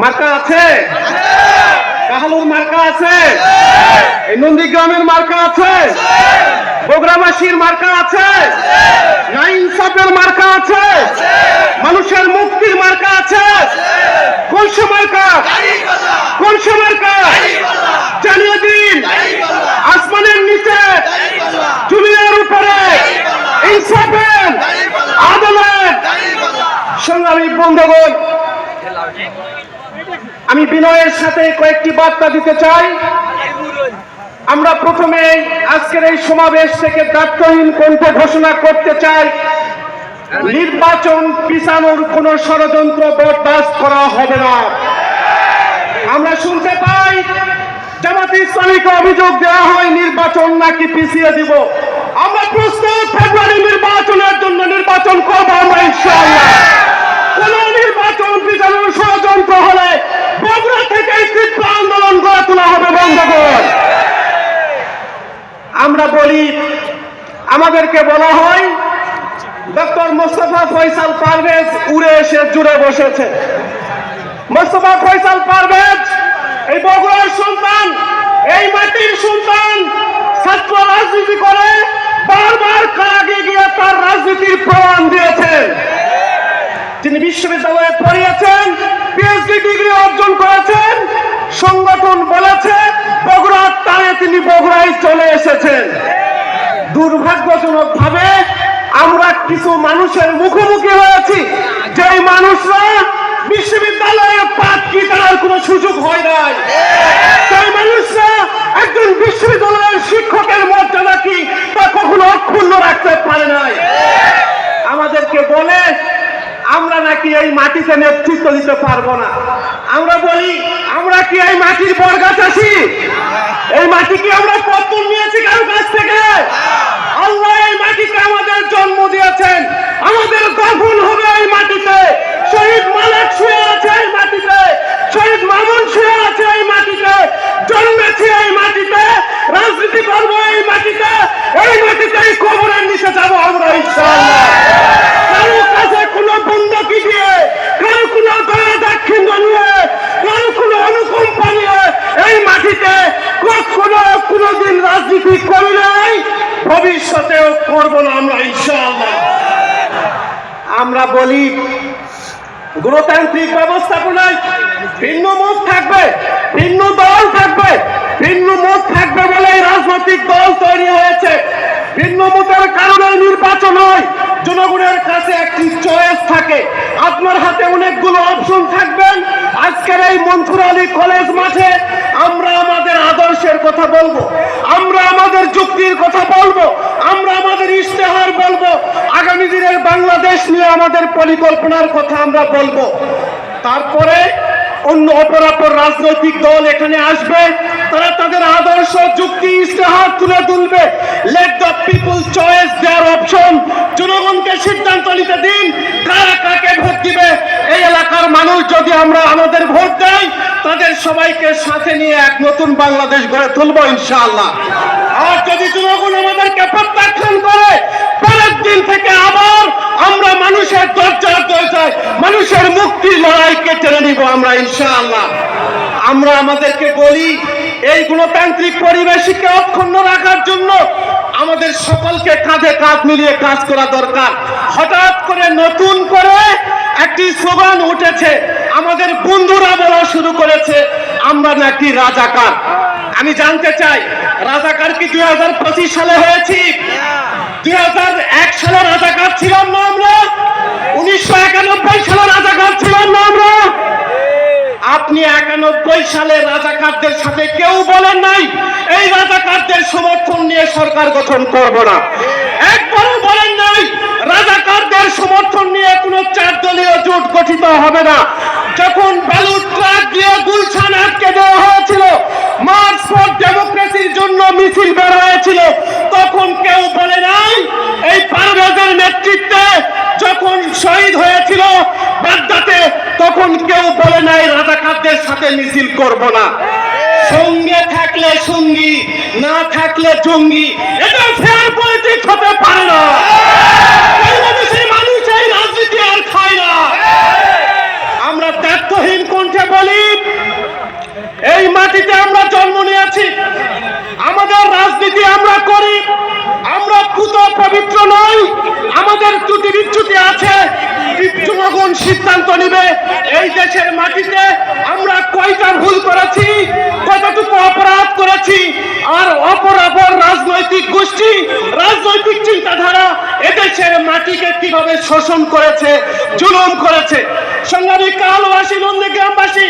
মার্কা আছে? কাহালুর মার্কা আছে? এই নন্দীগ্রামের মার্কা আছে? বগুড়াবাসীর মার্কা আছে? ইনসাফের মার্কা আছে? মানুষের মুক্তির মার্কা আছে? কোন মার্কা? কোন মার্কা? জানিয়ে দিন। আসমানের নিচে জমিনের উপরে ইনসাফের আদালত সংগ্রামী বন্ধুগণ আমি বিনয়ের সাথে কয়েকটি বার্তা দিতে চাই। আমরা প্রথমে আজকের এই সমাবেশ থেকে দায়িত্বহীন কণ্ঠে ঘোষণা করতে চাই। নির্বাচন পিছানোর কোন ষড়যন্ত্র বরদাস্ত করা হবে না। আমরা শুনতে পাই, জামাত ইসলামীকে অভিযোগ দেওয়া হয় নির্বাচন নাকি পিছিয়ে দিব। আমরা প্রস্তুত, ফেব্রুয়ারি নির্বাচনের জন্য নির্বাচন করব আমরা ইনশাআল্লাহ। আমরা বলি, আমাদেরকে বলা হয় ডক্টর মোস্তফা ফয়সাল পারভেজ উড়ে এসে জুড়ে বসেছে। মোস্তফা ফয়সাল পারভেজ, এই বগুড়ার সন্তান, এই মাটির সন্তান, ছাত্র রাজনীতি করে বারবার কারাগে গিয়ে তার রাজনীতির প্রমাণ দিয়েছেন তিনি বিশ্ববিদ্যালয়ে পড়িয়েছেন পিএইচডি ডিগ্রি অর্জন করেছেন, সংগঠন বলেছে, বগুড়ার টানে তিনি বগুড়ায় চলে এসেছেন। দুর্ভাগ্যজনক ভাবে আমরা কিছু মানুষের মুখোমুখি হয়েছি যে মানুষরা বিশ্ববিদ্যালয়ে পাঠ কি করার কোনো সুযোগ হয় নাই সেই মানুষরা একজন বিশ্ববিদ্যালয়ের শিক্ষকের মর্যাদা কি তা কখনো অক্ষুণ্ণ রাখতে পারে নাই আমাদেরকে বলে নাকি এই মাটিতে নেতৃত্ব দিতে পারব না। আমরা বলি, আমরা কি এই মাটির বরগাছ আছি এই মাটি কি আমরা পত্তন নিয়েছি কারও কাছ থেকে? আল্লাহ এই মাটিতে আমাদের জন্ম দিয়েছেন। আমাদের দাফন হবে এই মাটিতে। শহীদ মালিক শুয়ে আছে এই মাটিতে। শহীদ মামুন শুয়ে আছে এই মাটিতে। জন্মেছি এই মাটিতে। রাজনীতি করব এই মাটিতে। এই মাটিতেই কবরের নিচে যাব আমরা, ইনশাআল্লাহ কারও কাছে কোনো বন্ধকি দিয়ে কারও কোনো দয়া দাক্ষিণ্য নিয়ে কারও কোনো অনুকম্পা নিয়ে এই মাটিতে কখনো কোনোদিন রাজনীতি করি নাই ভবিষ্যতেও করব না আমরা, ইনশাআল্লাহ। আমরা বলি, গণতান্ত্রিক ব্যবস্থাপনায় ভিন্ন মত থাকবে, ভিন্ন দল থাকবে, ভিন্ন মত থাকবে বলে রাজনৈতিক দল তৈরি হয়েছে। ভিন্ন মতের কারণে নির্বাচন হয়, জনগণের কাছে একটি চয়েস থাকে। আপনার হাতে অনেকগুলো অপশন থাকবেন আজকের এই মনসুর আলী কলেজ মাঠে আমরা আমাদের আদর্শের কথা বলব, আমরা আমাদের যুক্তির কথা বলব, আমরা আমাদের ইশতেহার বলব, আগামী দিনের বাংলাদেশ নিয়ে আমাদের পরিকল্পনার কথা আমরা বলব। তারপরে অন্য অপরাপর রাজনৈতিক দল এখানে আসবে, তারা তাদের আদর্শ, যুক্তি, ইশতেহার তুলে তুলবে। Let the people choice their option জনগণকে সিদ্ধান্ত নিতে দিন, কারা কাকে ভোট দিবে? এই এলাকার মানুষ যদি আমরা আমাদের ভোট দেয় তাদের সবাইকে সাথে নিয়ে এক নতুন বাংলাদেশ গড়ে তুলবো ইনশাআল্লাহ। আর যদি জনগণ আমাদেরকে প্রত্যাখ্যান করে, পরের দিন থেকে আবার আমরা মানুষের দরজার দরজায়, মানুষের মুক্তির লড়াইকে টেনে নিব আমরা ইনশাআল্লাহ। আমরা আমাদেরকে বলি, এই গণতান্ত্রিক পরিবেশকে অক্ষুণ্ণ রাখার জন্য আমাদের সকলকে কাঁধে কাঁধ মিলিয়ে কাজ করা দরকার। হঠাৎ করে নতুন করে একটি স্লোগান উঠেছে, আমাদের বন্ধুরা বলা শুরু করেছে, আমরা নাকি রাজাকার। আমি জানতে চাই, রাজাকার কি দুই হাজার পঁচিশ সালে হয়েছি? দুই হাজার এক সালে রাজাকার ছিলাম না আমরা? উনিশশো একানব্বই সালে রাজাকার ছিলাম না আমরা? আপনি একানব্বই সালে রাজাকারদের সাথে কেউ বলেন নাই, এই রাজাকারদের সমর্থন নিয়ে সরকার গঠন করব না। একবারও বলেন নাই রাজাকারদের সমর্থন নিয়ে কোনো চার দলীয় জোট গঠিত হবে না। যখন ব্যালট ট্রাক দিয়ে গুলশান আটকে দেওয়া হয়েছিল, মার্চ ফর ডেমোক্রেসির জন্য মিছিল বের হয়েছিল, তখন কেউ বলে নাই, এই নেতৃত্বে যখন শহীদ হয়েছিল বাগদাতে, তখন কেউ বলে নাই, রাজাকারদের সাথে মিছিল করব না। সঙ্গে থাকলে সঙ্গী, না থাকলে জঙ্গি এটা ফেয়ার পলিটিক্স হতে পারে না বাংলাদেশের মানুষ এই রাজনীতি আর খায় না আমরা দায়িত্বহীন কোন কণ্ঠে বলি এই মাটিতে আমরা নিয়েছি আমাদের রাজনীতি আমরা করি, আমরা পুত পবিত্র নই, আমাদের ত্রুটি বিচ্যুতি আছে। জনগণ সিদ্ধান্ত নিবে, এই দেশের মাটিতে আমরা কয়টা ভুল করেছি, কতটুকু অপরাধ করেছি, আর অপর অপর রাজনৈতিক গোষ্ঠী, রাজনৈতিক চিন্তাধারা এদেশের মাটিকে কীভাবে শোষণ করেছে, জুলুম করেছে? সংগ্রামী কালবাসী নন্দী গ্রামবাসী,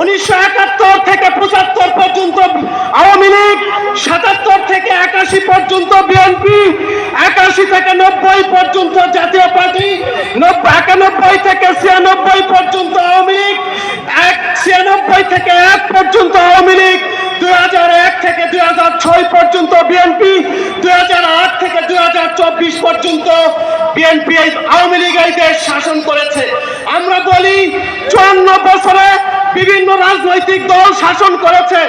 উনিশশো একাত্তর থেকে পঁচাত্তর পর্যন্ত, আওয়ামী লীগ সাতাত্তর থেকে একাশি পর্যন্ত, বিএনপি একাশি থেকে নব্বই পর্যন্ত, জাতীয় পার্টি একানব্বই থেকে ছিয়ানব্বই পর্যন্ত আওয়ামী লীগ, এক, ছিয়ানব্বই থেকে এক পর্যন্ত আওয়ামী লীগ, দুই হাজার এক থেকে দুই হাজার ছয় পর্যন্ত বিএনপি, দুই হাজার আট থেকে দুই হাজার চব্বিশ পর্যন্ত বিএনপি আওয়ামী লীগ এই দেশ শাসন করেছে। আমরা বলি, চুয়ান্ন বছরে বিভিন্ন রাজনৈতিক দল শাসন করেছে।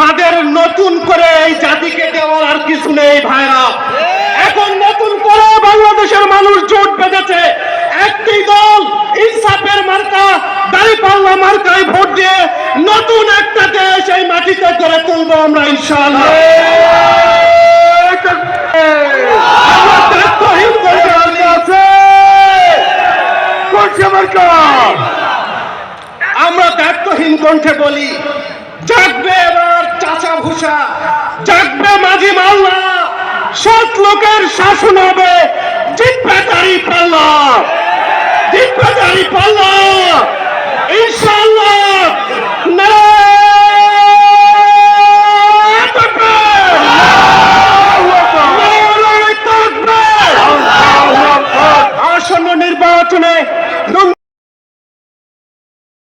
তাদের নতুন করে এই জাতিকে দেওয়ার আর কিছু নেই ভাইরা। এখন নতুন করে বাংলাদেশের মানুষ জোট বেঁধেছে। একটি দল ইনসাফের মার্কা, দাঁড়িপাল্লা মার্কায় ভোট দিয়ে নতুন একটা দেশ এই মাটিতে গড়ে তুলবো আমরা ইনশাআল্লাহ। সৎ লোকের শাসন হবে। জিতবে পাল্লা। জিতবে পাল্লা। ইনশাল্লাহ না